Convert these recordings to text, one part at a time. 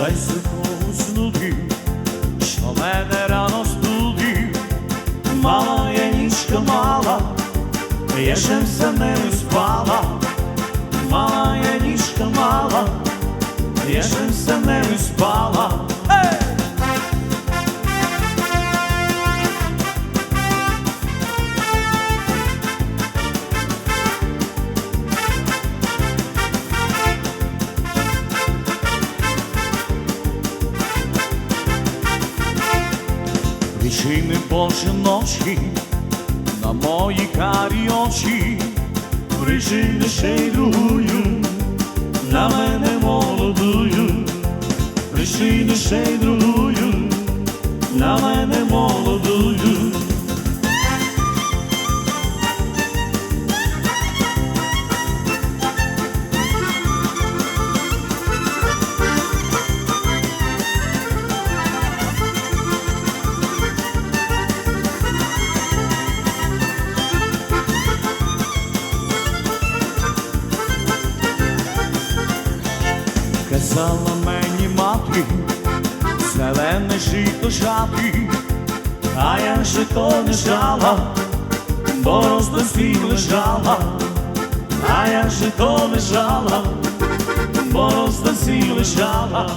та й когось що мене рано студив. Мала я нічка мала, я ще все не спала. Мала я нічка мала, я ще все не спала. Причини Боже ночі на мої карі очі, й другою, на мене молодую, причини ще Казала мені мати, зелене жито жати, а я жито не жала, борозда сів лежала, а я жито не жала, борозда сів лежала.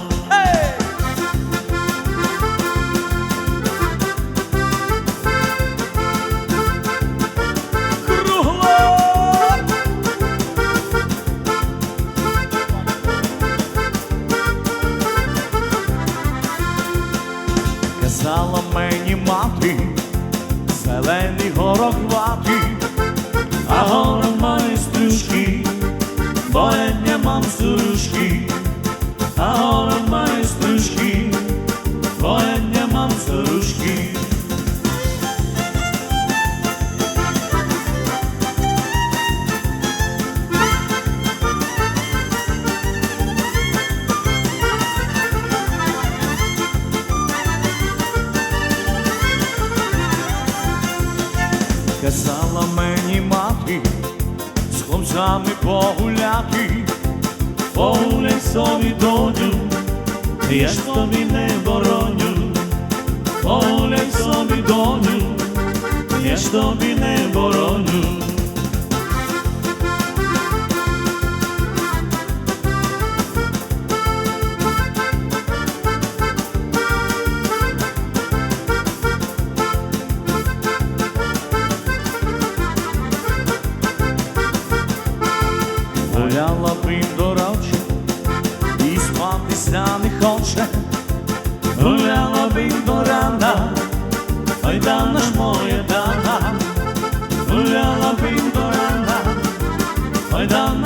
Зелений горох вати, а горох має стружки, бо я не мам сорочки, а горох хлопцями погуляти, погуляй собі доню, я ж тобі не бороню, погуляй собі доню, я ж тобі не бороню. Гуляла б до рочі, і спатися не хоче, гуляла б до рана, ой дана. Ж моя дана, гуляла б до рана, ой дана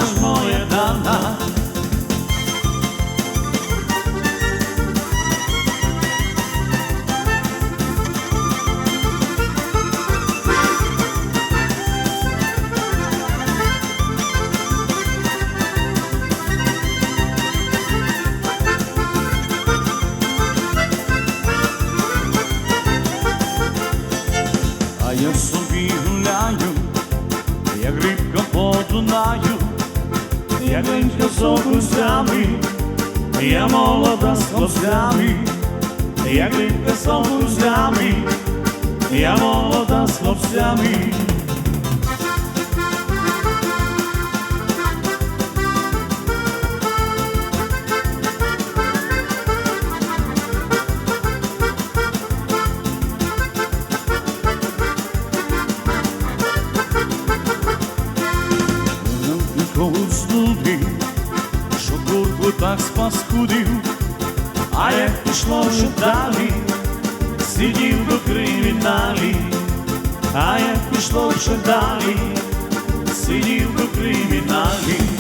як рибка по Дунаю, як рибка з окузями, я молода з хлопцями, як рибка з окузями, я молода з хлопцями. Так спаскудив, а як пішло вже далі, сидів до криміналі, а як пішло вже далі, сидів до криміналі.